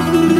นะ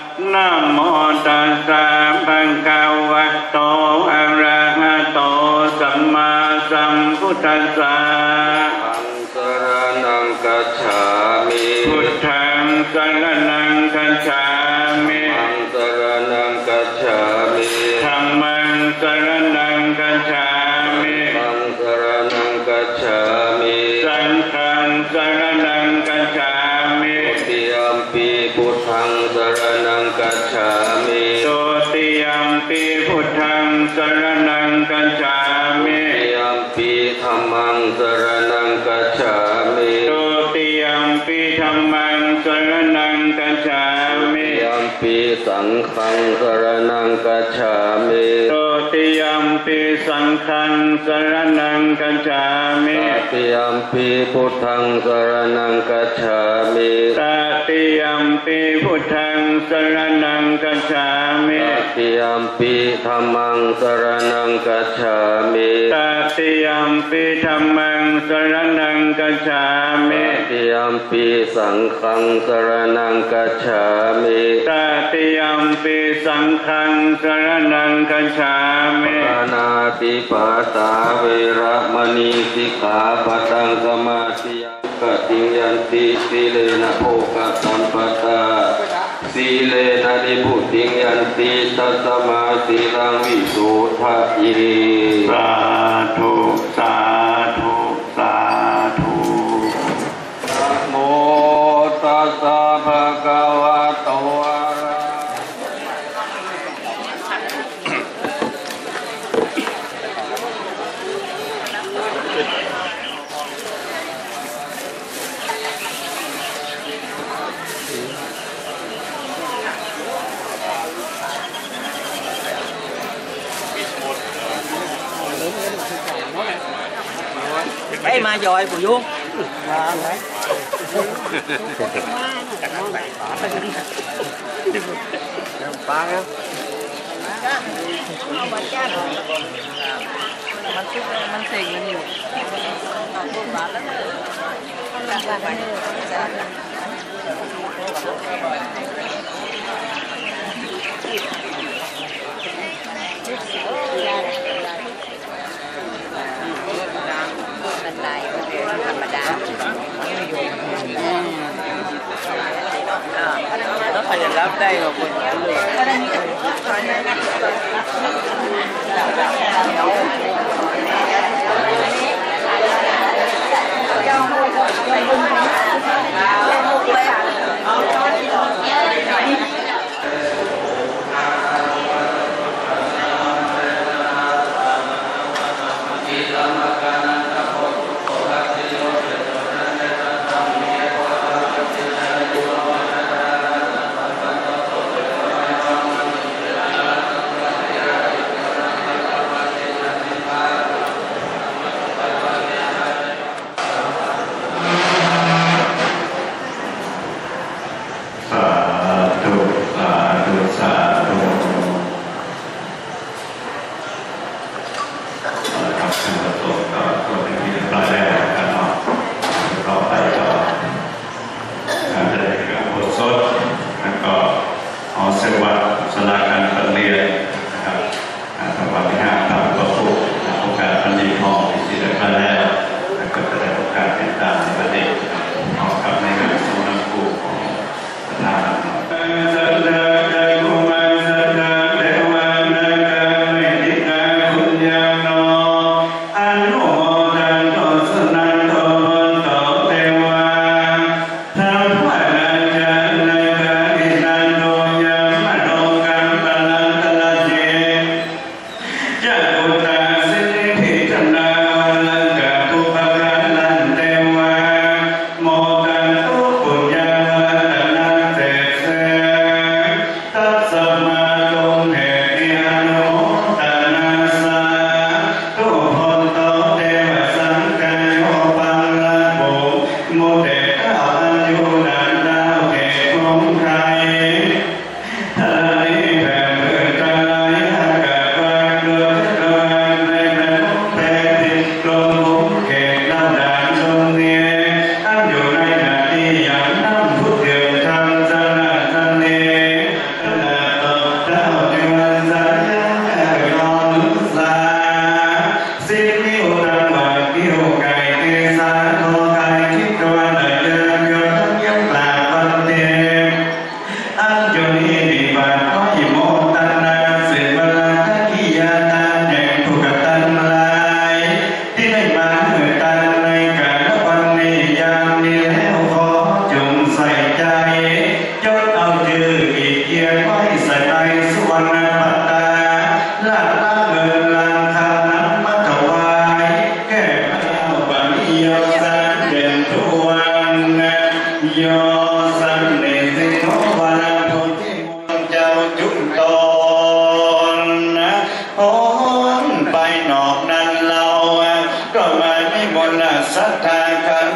นะโมตัสสะภะคะวะโตอะระหะโตสัมมาสัมพุทธัสสะอังสรนังกัจฉามิพุทธังสรณังคัจฉามิอังสรนังกัจฉามิธัมมังสรณังคัจฉามิอังสรนังกัจฉามิสังฆังสรณังคัจฉามิติยัมปีพุทธังสร สรณังคัจฉามิติยัมปีธัมมังสรนังกัจฉามิโตติยัมปิธัมมัง ปีสังฆังสรนังกัจฉามิโตติยัมปิสังฆังสรณังคัจฉามิตติยัมปีพุทธังสรนังกัจฉามิตติยัมปิพุทธังสรณังคัจฉามิตติยัมปีธัมมังสรนังกัจฉามิตติยัมปิธัมมังสรณังคัจฉามิตติยัมปีสังฆังสรนังกัจฉามิตติยัมปิสังฆังสรณังคัจฉามิปานาติปาตาเวระมณีสิกขาปะตังสมาธิยังกติงยันติสีเลนะโภกสัมปตาสีเลนะนิพุติงยันติตัสมาสีลังวิโสทะเยสา Ê mà dòi của vuông มันเซ็งมันอยู่เป็นไรธรรมดา รับได้ขอบคุณครั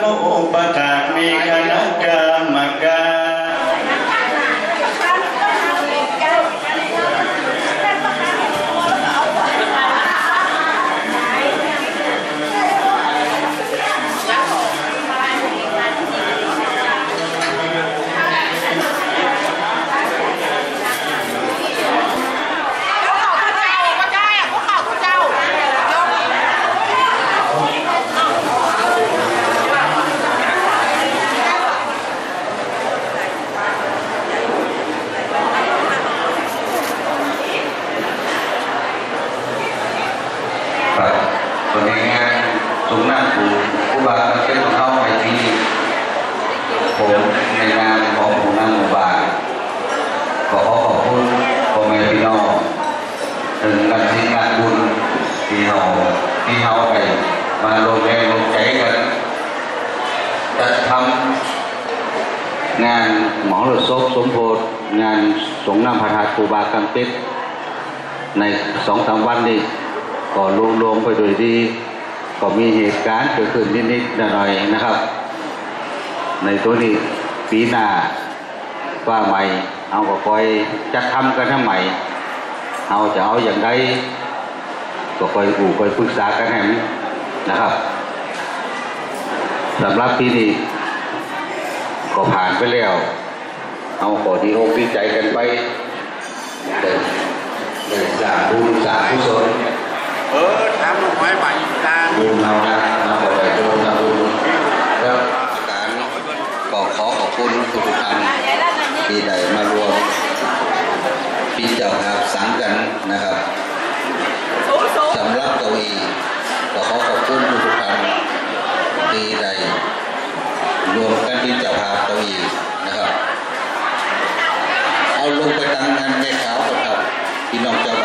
คานุปถามีคณะกรรมการ ครับส่วนในงานสงน้ำปูผู้บาเป็นของเขาไปที่ผมในงานของผู้นำหมู่บ้านขอขอบคุณพ่อแม่พี่น้องึงกันที่งานบุญที่เราที่เราไปมาลงแรงลงใจกันจะทำงานหมอหรือศพสมโพธิงานสงน้ำพระธาตุครูบากังเป็ดในสองสามวันนี้ก็ลงลงไปโดยดี ก็มีเหตุการณ์เกิดขึ้นนิดๆหน่อยๆนะครับ ในตัวนี้ปีหน้าว่าใหม่ เอาก็คอยจัดทำกันให้ใหม่ เอาจะเอาอย่างไรก็คอยอู่คอยปรึกษากันให้มันนะครับสำหรับปีนี้ก็ผ่านไปแล้ว เอาขอดีอกดีใจกันไปเดิน để giảm buôn giảm phú sớm เออถามลูกไม้ใหม่ตา buôn nào ra nào có thể cho giảm buôn ครับการก็ขอขอบคุณทุกท่านที่ได้มารวมปีเจ้าครับสังกันนะครับสำหรับเก้าอี้ก็ขอขอบคุณทุกท่าน ที่ได้รวมกันที่จะพาพเก้าอี้นะครับ เอาลงไปตั้งานแม่ขาวกับพี่น้องเจ้าบ้านก่อนนะ